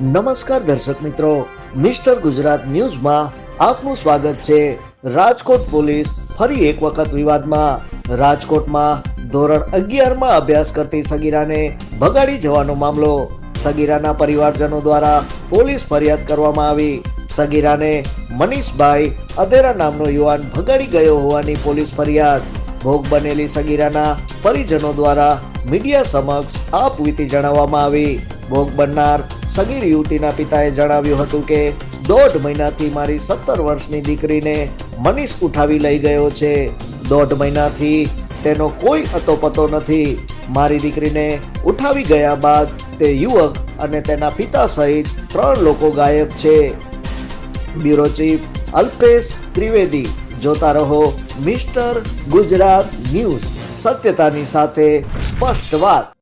નમસ્કાર દર્શક મિત્રો, મિસ્ટર ગુજરાત ન્યૂઝમાં આપનું સ્વાગત છે રાજકોટ પોલીસ ફરી એક વખત વિવાદમાં. રાજકોટમાં ધોરણ અગિયારમાં અભ્યાસ કરતી સગીરાને ભગાડી જવાનો મામલો. સગીરાના પરિવારજનો દ્વારા પોલીસ ફરિયાદ કરવામાં આવી. સગીરાને મનીષભાઈ અધેરા નામનો યુવાન ભગાડી ગયો હોવાની પોલીસ ફરિયાદ. ભોગ બનેલી સગીરાના પરિજનો દ્વારા મીડિયા સમક્ષ આપવીતી જણાવવામાં આવી. ભોગ બનનાર સગીર યુવતીના પિતાએ જણાવ્યું હતું કે, દોઢ મહિનાથી મારી સત્તર વર્ષની દીકરીને મનીષ ઉઠાવી લઈ ગયો છે. દોઢ મહિનાથી તેનો કોઈ અતોપતો નથી. મારી દીકરીને ઉઠાવી ગયા બાદ તે યુવક અને તેના પિતા સહિત ત્રણ લોકો ગાયબ છે. બ્યુરો ચીફ અલ્પેશ ત્રિવેદી, જોતા રહો મિસ્ટર ગુજરાત ન્યૂઝ, સત્યતાની સાથે સ્પષ્ટ વાત.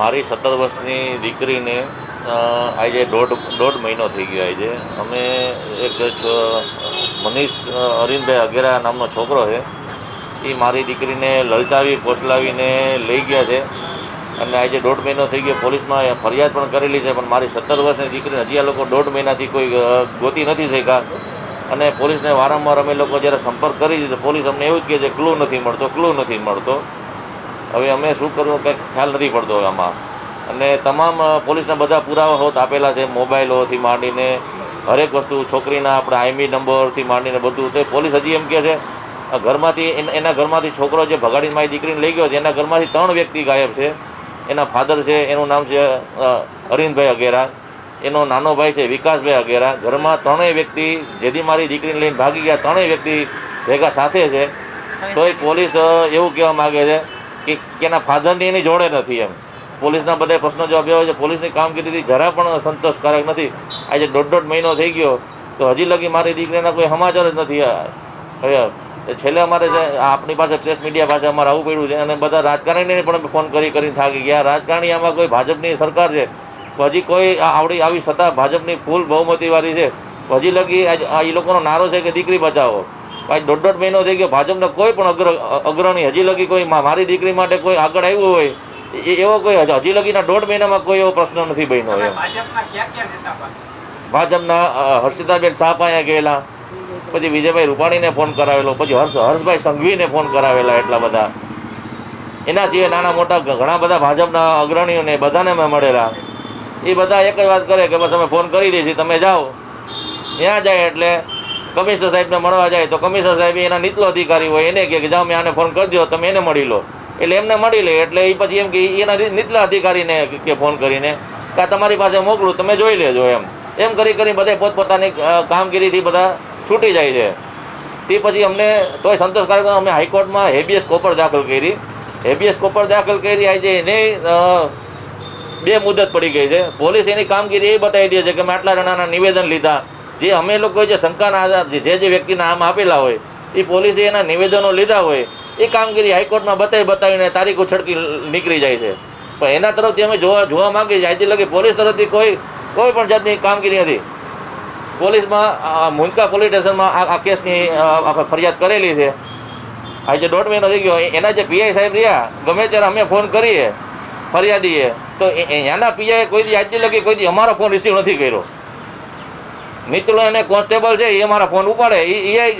મારી સત્તર વર્ષની દીકરીને આજે દોઢ દોઢ મહિનો થઈ ગયો આજે. અમે એક મનીષ અરવિંદભાઈ અગેરા નામનો છોકરો છે. એ મારી દીકરીને લલચાવી, પોસલાવીને લઈ ગયા છે. અને આજે દોઢ મહિનો થઈ ગયો પોલીસમાં ફરિયાદ પણ કરેલી છે, પણ મારી સત્તર વર્ષની દીકરીને હજી આ લોકો દોઢ મહિનાથી કોઈ ગોતી નથી શક્યા. અને પોલીસને વારંવાર અમે લોકો જ્યારે સંપર્ક કરી દીધો પોલીસ અમને એવું જ કહે છે ક્લુ નથી મળતો ક્લુ નથી મળતો. હવે અમે શું કરવું કંઈક ખ્યાલ નથી પડતો આમાં. અને તમામ પોલીસના બધા પુરાવા હોત આપેલા છે મોબાઈલોથી માંડીને હરેક વસ્તુ છોકરીના આપણા આઈમી નંબરથી માંડીને બધું. તો પોલીસ હજી એમ કહે છે ઘરમાંથી એના ઘરમાંથી છોકરો જે ભગાડીને મારી દીકરીને લઈ ગયો છે એના ઘરમાંથી ત્રણ વ્યક્તિ ગાયબ છે. એના ફાધર છે એનું નામ છે અરવિંદભાઈ અગેરા. એનો નાનો ભાઈ છે વિકાસભાઈ અગેરા. ઘરમાં ત્રણેય વ્યક્તિ જેથી મારી દીકરીને લઈને ભાગી ગયા ત્રણેય વ્યક્તિ ભેગા સાથે છે. તોય પોલીસ એવું કહેવા માગે છે કે એના ફાધરની એની જોડે નથી એમ. પોલીસના બધા પ્રશ્નો જવાબ એવા છે. પોલીસની કામગીરીથી જરા પણ સંતોષકારક નથી. આજે દોઢ દોઢ મહિનો થઈ ગયો, તો હજી લગી મારી દીકરીના કોઈ સમાચાર જ નથી હવે છેલ્લે અમારે આપણી પાસે પ્રેસ મીડિયા પાસે અમારે આવું પડ્યું છે, અને બધા રાજકારણીને પણ ફોન કરી કરીને થાકી ગયા. રાજકારણી આમાં કોઈ ભાજપની સરકાર છે. હજી કોઈ આવડી આવી સત્તા ભાજપની ફૂલ બહુમતીવાળી છે. હજી લગી આ એ લોકોનો નારો છે કે દીકરી બચાવો. ભાઈ દોઢ દોઢ મહિનો થઈ ગયો. ભાજપનો કોઈ પણ અગ્ર અગ્રણી હજી લગી કોઈ મારી દીકરી માટે કોઈ આગળ આવ્યું હોય એ- એવો કોઈ હજી હજી લગીના દોઢ મહિનામાં કોઈ એવો પ્રશ્ન નથી બન્યો એમ. ભાજપના હર્ષિતાબેન શાહ પાસે ગયેલા પછી વિજયભાઈ રૂપાણીને ફોન કરાવેલો પછી હર્ષ હર્ષભાઈ સંઘવીને ફોન કરાવેલા એટલા બધા. એના સિવાય નાના મોટા ઘણા બધા ભાજપના અગ્રણીઓને બધાને મેં મળેલા. એ બધા એક જ વાત કરે કે બસ અમે ફોન કરી દઈશું તમે જાઓ. ત્યાં જાય એટલે કમિશનર સાહેબને મળવા જાય તો કમિશનર સાહેબ એના નીચલો અધિકારી હોય, એને કહે કે જાઓ, મેં આને ફોન કરી દો તમે એને મળી લો. એટલે એમને મળી લે, એટલે એ પછી એમ કે એના નીચલા અધિકારીને કે ફોન કરીને કે તમારી પાસે મોકલું, તમે જોઈ લેજો એમ. એમ કરી કરી બધા પોતપોતાની કામગીરીથી બધા છૂટી જાય છે. તે પછી અમને તોય સંતોષકારક અમે હાઈકોર્ટમાં હેબિયસ કોપર દાખલ કરી. હેબિયસ કોપર દાખલ કરી આજે એને બે મુદત પડી ગઈ છે. પોલીસ એની કામગીરી એ બતાવી દે છે કે મેં આટલા જણાના નિવેદન લીધા. જે અમે લોકોએ જે શંકાના આધાર જે જે વ્યક્તિના નામ આપેલા હોય, એ પોલીસે એના નિવેદનો લીધા હોય, એ કામગીરી હાઈકોર્ટમાં બતાવી બતાવીને તારીખો છડકી નીકળી જાય છે. પણ એના તરફથી અમે જોવા જોવા માગીએ છીએ આજથી લગી પોલીસ તરફથી કોઈ કોઈ પણ જાતની કામગીરી નથી. પોલીસમાં મુંજકા પોલીસ સ્ટેશનમાં આ આ કેસની આપણે ફરિયાદ કરેલી છે. આજે દોઢ મહિનો થઈ ગયો. એના જે પીઆઈ સાહેબ રહ્યા, ગમે ત્યારે અમે ફોન કરીએ ફરિયાદીએ, તો એના પીઆઈ કોઈ દી આજથી લગી કોઈ દી અમારો ફોન રિસીવ નથી કર્યો. નીચલો એને કોન્સ્ટેબલ છે એ મારા ફોન ઉપાડે. એ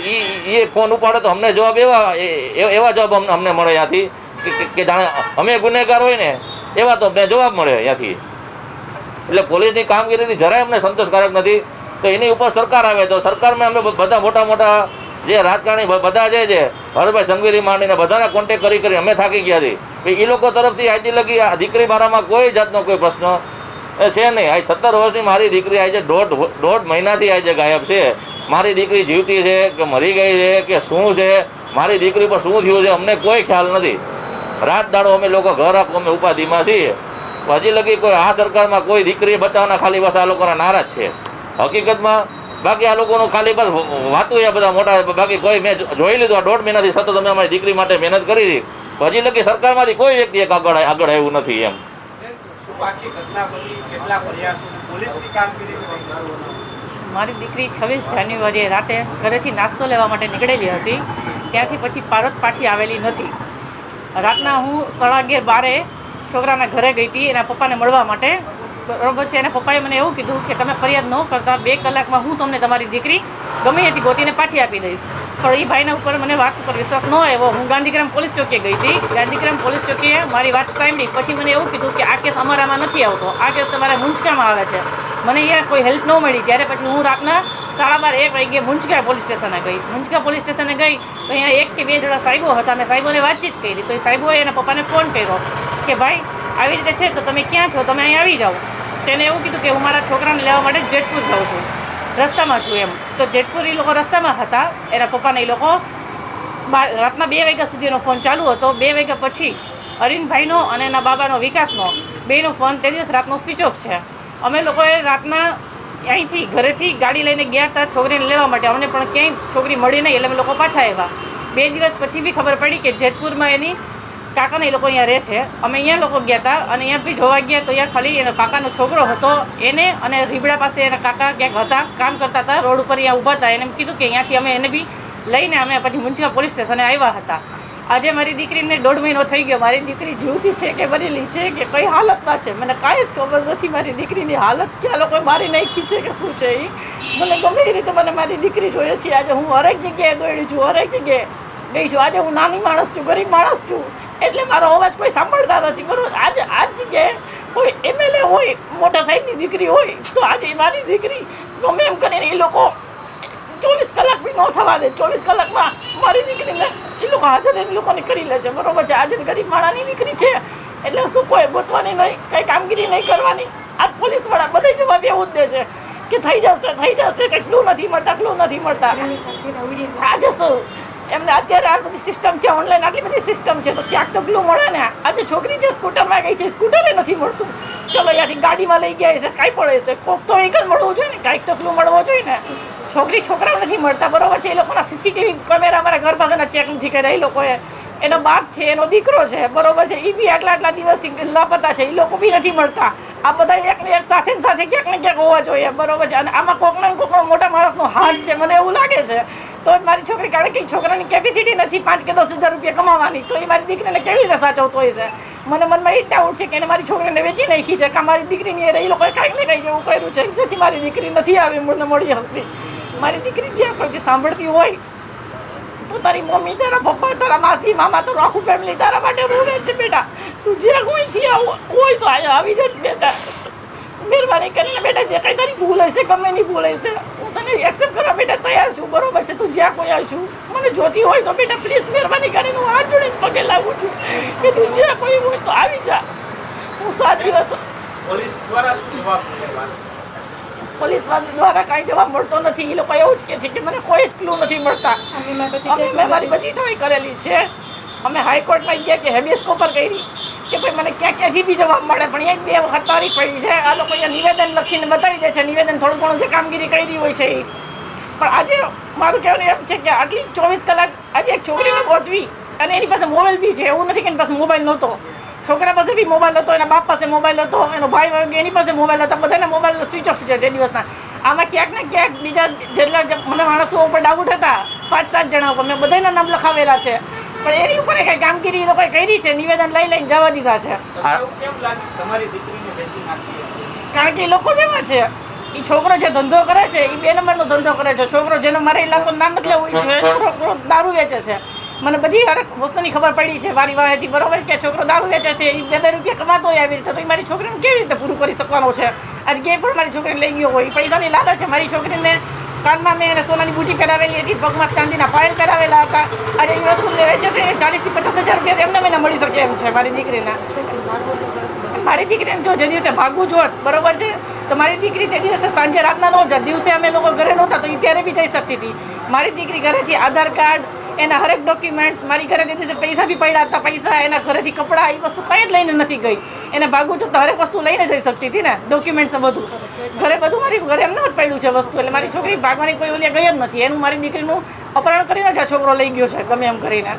એ ફોન ઉપાડે તો અમને જવાબ એવા એવા જવાબ અમને મળે ત્યાંથી કે- જાણે અમે ગુનેગાર હોય ને, એવા તો અમને જવાબ મળે ત્યાંથી એટલે પોલીસની કામગીરીથી જરાય અમને સંતોષકારક નથી. તો એની ઉપર સરકાર આવે તો સરકારમાં અમે બધા મોટા મોટા જે રાજકારણી બધા જે છે, હરભાઈ સંઘવીરી માંડીને બધાને કોન્ટેક કરી કરી, અમે થાકી ગયા પછી એ લોકો તરફથી આજથી લગી આ દીકરી મારામાં કોઈ જાતનો કોઈ પ્રશ્ન છે નહીં. આ સત્તર વર્ષની મારી દીકરી આજે દોઢ દોઢ મહિનાથી આજે ગાયબ છે. મારી દીકરી જીવતી છે કે મરી ગઈ છે કે શું છે? મારી દીકરી પર શું થયું છે? અમને કોઈ ખ્યાલ નથી. રાત દાડો અમે લોકો ઘર આપો, અમે ઉપાધિમાં છીએ. હજી લગી કોઈ આ સરકારમાં કોઈ દીકરી બચાવવાના ખાલી બસ આ લોકોના નારાજ છે. હકીકતમાં બાકી આ લોકોનું ખાલી બસ વાતું એ બધા મોટા બાકી કોઈ મેં જોઈ લીધું આ દોઢ મહિનાથી સતત અમે અમારી દીકરી માટે મહેનત કરી હતી. હજી લગી સરકારમાંથી કોઈ વ્યક્તિ એક આગળ આગળ આવ્યું નથી એમ. મારી દીકરી છવ્વીસ જાન્યુઆરીએ રાતે ઘરેથી નાસ્તો લેવા માટે નીકળેલી હતી. ત્યાંથી પછી પારત પાછી આવેલી નથી. રાતના હું સાડા બારે છોકરાના ઘરે ગઈ હતી, એના પપ્પાને મળવા માટે. બરોબર છે, એના પપ્પાએ મને એવું કીધું કે તમે ફરિયાદ ન કરતા, બે કલાકમાં હું તમને તમારી દીકરી ગમે ત્યાંથી ગોતીને પાછી આપી દઈશ. પણ એ ભાઈના ઉપર મને વાત ઉપર વિશ્વાસ ન આવ્યો. હું ગાંધીગ્રામ પોલીસ ચોકીએ ગઈ હતી. ગાંધીગ્રામ પોલીસ ચોકીએ મારી વાત સાંભળી. પછી મને એવું કીધું કે આ કેસ અમારામાં નથી આવતો. આ કેસ તમારા મુંચકામાં આવે છે. મને અહીંયા કોઈ હેલ્પ ન મળી. ત્યારે પછી હું રાતના સાડા બાર, એક વાગ્યે મુંચકા પોલીસ સ્ટેશને ગઈ. મુંચકા પોલીસ સ્ટેશને ગઈ તો અહીંયા એક કે બે જણા સાહેબો હતા. મેં સાહેબોને વાતચીત કરી. તો એ સાહેબોએ એના પપ્પાને ફોન કર્યો કે, ભાઈ, આવી રીતે છે તો તમે ક્યાં છો? તમે અહીં આવી જાઓ. તેને એવું કીધું કે, હું મારા છોકરાને લેવા માટે જેતપુર જાઉં છું. રસ્તામાં છું એમ. તો જેતપુર એ લોકો રસ્તામાં હતા, એના પપ્પાને એ લોકો રાતના બે વાગ્યા સુધીનો ફોન ચાલુ હતો. બે વાગ્યા પછી અરીનભાઈનો અને એના બાબાનો વિકાસનો બેનો ફોન તે દિવસ રાતનો સ્વિચ ઓફ છે. અમે લોકોએ રાતના અહીંથી ઘરેથી ગાડી લઈને ગયા હતા છોકરીને લેવા માટે. અમને પણ ક્યાંય છોકરી મળી નહીં એટલે અમે લોકો પાછા આવ્યા. બે દિવસ પછી બી ખબર પડી કે જેતપુરમાં એની કાકાને એ લોકો અહીંયા રહે છે. અમે અહીંયા લોકો ગયા હતા અને અહીંયા બી જોવા ગયા તો અહીંયા ખાલી એનો કાકાનો છોકરો હતો, એને અને રીબડા પાસે એના કાકા ક્યાંક હતા, કામ કરતા હતા, રોડ ઉપર અહીંયા ઊભા હતા. એને એમ કીધું કે અહીંયાથી અમે એને બી લઈને અમે પછી મુંચકા પોલીસ સ્ટેશને આવ્યા હતા. આજે મારી દીકરીને દોઢ મહિનો થઈ ગયો. મારી દીકરી જીવતી છે કે બનેલી છે કે કઈ હાલતમાં છે? મને કાંઈ જ ખબર નથી મારી દીકરીની હાલત કે આ લોકોએ મારી નાખી છે કે શું છે એ મને ગમે એ રીતે મને મારી દીકરી જોઈએ છે. આજે હું હરેક જગ્યાએ દોડી છું, હરેક જગ્યાએ ગઈ છું. આજે હું નાની માણસ છું, ગરીબ માણસ છું. એટલે મારો અવાજ કોઈ સાંભળતા નથી. બરોબર? આજે આ જગ્યાએ કોઈ એમએલએ હોય મોટા સાહેબની દીકરી હોય તો આજે મારી દીકરી ગમે એમ કરીને એ લોકો ચોવીસ કલાક બી ન થવા દે. ચોવીસ કલાકમાં મારી દીકરીને એ લોકો હાજર એ લોકોને કરી લે છે. બરોબર છે? આજે ગરીબ માણાની દીકરી છે. એટલે શું કોઈ ગોતવાની નહીં કંઈ કામગીરી નહીં કરવાની? આ પોલીસવાળા બધે જવાબ એવું જ દે છે કે થઈ જશે થઈ જશે કંઈ ક્લુ નથી મળતા ક્લુ નથી મળતા. આજે શું? એમને અત્યારે આ બધી સિસ્ટમ છે ઓનલાઈન આટલી બધી સિસ્ટમ છે, તો ક્યાંક તો પેલું મળે ને. આજે છોકરી જે સ્કૂટરમાં ગઈ છે સ્કૂટરે નથી મળતું. ચલો, અહીંયાથી ગાડીમાં લઈ ગયા છે, કાંઈ પડે છે કોક તો વ્હીકલ મળવું જોઈએ ને, કાંઈક તો પેલું મળવો જોઈએ ને. છોકરી છોકરાઓ નથી મળતા, બરાબર છે? એ લોકોના સીસીટીવી કેમેરા અમારા ઘર પાસેના ચેક નથી કર્યા, એ લોકોએ એનો બાપ છે, એનો દીકરો છે, બરોબર છે એ બી આટલા આટલા દિવસથી લાપતા છે એ લોકો બી નથી મળતા. આ બધા એકને એક સાથે સાથે ક્યાંક ને ક્યાંક હોવા જોઈએ, બરોબર છે. અને આમાં કોકનો કોકનો મોટા માણસનો હાથ છે, મને એવું લાગે છે. તો મારી છોકરી, કારણ કે છોકરાની કેપેસિટી નથી પાંચ કે દસ હજાર રૂપિયા કમાવાની, તો એ મારી દીકરીને કેવી રીતે સાચવતો હોય છે? મને મનમાં એ ડાઉટ છે કે એને મારી છોકરીને વેચી નાખી છે, કે મારી દીકરીની એ લોકોએ કાંઈક ને કંઈક એવું કર્યું છે, જેથી મારી દીકરી નથી આવી, મને મળી હતી. મારી દીકરી જે કોઈ સાંભળતી હોય તો તારી મમ્મી તારા પપ્પા, તારા માસી, મામા, તારું આખું ફેમિલી તારા માટે રોવે છે બેટા. તું જે કોઈથી હોય તો અહીંયા આવી જ બેટા. મહેરબાની કરીને બેટા, જે કંઈ તારી ભૂલ હશે, ગમે નહીં ભૂલ હશે, હું તને એક્સેપ્ટ કરવા બેટા તૈયાર છું. બરોબર છે, તું જ્યાં કોઈ છું. મને જોતી હોય તો બેટા પ્લીઝ મહેરબાની કરીને હું હાથ જોડીને પગે લાગું છું. કે તું જ્યાં કોઈ હોય તો આવી જા. હું સાત દિવસ પોલીસ દ્વારા શું જવાબ પોલીસ દ્વારા કાંઈ જવાબ મળતો નથી. એ લોકો એવું જ કહે છે કે મને કોઈ જ ક્લુ નથી મળતા. અમે મેં મારી બધી ટ્રાય કરેલી છે. અમે હાઈકોર્ટમાં ગયા કે હેબિયસ કોપર કરી. કે ભાઈ મને ક્યાં ક્યાંથી બી જવાબ મળે પણ અહીંયા બે વખત તારીખ પડી છે. આ લોકો અહીંયા નિવેદન લખીને બતાવી દે છે. નિવેદન થોડું ઘણું જે કામગીરી કરી હોય છે એ પણ આજે મારું કહેવાનું એમ છે કે આટલી ચોવીસ કલાક આજે એક છોકરીને પહોંચવી અને એની પાસે મોબાઈલ બી છે. એવું નથી કે એની પાસે મોબાઈલ નહોતો. છોકરા પાસે બી મોબાઈલ હતો એના બાપ પાસે મોબાઈલ હતો એનો ભાઈ એની પાસે મોબાઈલ હતા બધાના મોબાઈલ સ્વિચ ઓફ છે તે દિવસના. આમાં ક્યાંક ને ક્યાંક બીજા જેટલા મને માણસો ઉપર ડાઉટ હતા પાંચ સાત જણા ઉપર. મેં બધાના નામ લખાવેલા છે. પણ એની ઉપર કઈ કામગીરી એ લોકોએ કરી છે? નિવેદન લઈ લઈને જવા દીધા છે. આ- એવું કેમ લાગે? તમારી દીકરીને વેચી નાખી હશે? કારણ કે એ લોકો જેવા છે. એ છોકરો જે ધંધો કરે છે એ બે નંબરનો ધંધો કરે છે. છોકરો જેનો મારે ઇલાકો નામ નથી લેવું એ છે છોકરો દારૂ વેચે છે. મને બધી હરેક વસ્તુની ખબર પડી છે વારી વારેથી બરોબર કે છોકરો દારૂ વેચે છે એ બે બે રૂપિયા કમાતો હોય આવી રીતે, તો એ મારી છોકરીને કેવી રીતે પૂરું કરી શકવાનો છે? આજે કે પણ મારી છોકરીને લઈ ગયો હોય પૈસાની લાલચ છે. મારી છોકરીને કાનમાં મેં એને સોનાની બુટી કરાવેલી હતી પગમાં ચાંદીના પાયલ કરાવેલા હતા. આજે એ વસ્તુ લેવે છે તો ચાલીસથી પચાસ હજાર રૂપિયા એમને મને મળી શકે એમ છે, મારી દીકરીના. મારી દીકરીને જો જે દિવસે ભાગવું જોત, બરોબર છે? તો મારી દીકરી તે દિવસે સાંજે રાતના ન જાત દિવસે અમે લોકો ઘરે નહોતા, તો એ ત્યારે બી જઈ શકતી હતી. મારી દીકરી ઘરેથી આધાર કાર્ડ એના હરેક ડોક્યુમેન્ટ્સ મારી ઘરે તે દિવસે પૈસા બી પડ્યા હતા, પૈસા, એના ઘરેથી કપડાં, એ વસ્તુ કંઈ જ લઈને નથી ગઈ. એને ભાગવું છું તો હરેક વસ્તુ લઈને જઈ શકતી હતી ને ડોક્યુમેન્ટ્સ બધું. ઘરે બધું મારી, ઘરે એમને જ પડ્યું છે વસ્તુ, એટલે મારી છોકરી ભાગવાની કોઈ ઓલિયા ગઈ જ નથી. એનું મારી દીકરીનું અપહરણ કરીને જ આ છોકરો લઈ ગયો છે, ગમે એમ કરીને.